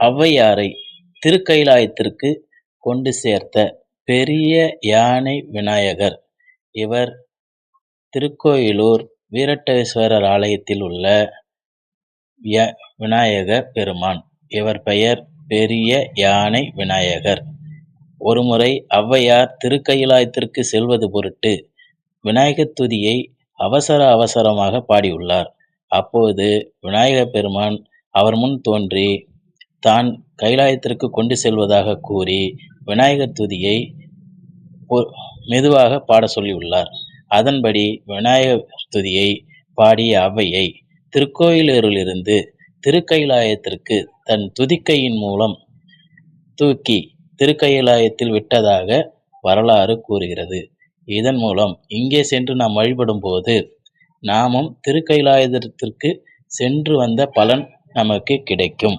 ஔவையாரை திருக்கயிலாயத்திற்கு கொண்டு சேர்த்த பெரிய யானை விநாயகர். இவர் திருக்கோயிலூர் வீரட்டேஸ்வரர் ஆலயத்தில் உள்ள ய விநாயக பெருமான். இவர் பெயர் பெரிய யானை விநாயகர். ஒருமுறை ஔவையார் திருக்கயிலாயத்திற்கு செல்வது பொருட்டு விநாயகர் துதியை அவசர அவசரமாக பாடியுள்ளார். அப்போது விநாயகர் பெருமான் அவர் முன் தோன்றி தான் கைலாயத்திற்கு கொண்டு செல்வதாக கூறி விநாயகர் துதியை பொ- மெதுவாக பாட சொல்லியுள்ளார். அதன்படி விநாயகர் துதியை பாடிய அவையை திருக்கோயிலூரிலிருந்து திருக்கயிலாயத்திற்கு தன் துதிக்கையின் மூலம் தூக்கி திருக்கயிலாயத்தில் விட்டதாக வரலாறு கூறுகிறது. இதன் மூலம் இங்கே சென்று நாம் வழிபடும் போது நாமும் திருக்கைலாயத்திற்கு சென்று வந்த பலன் நமக்கு கிடைக்கும்.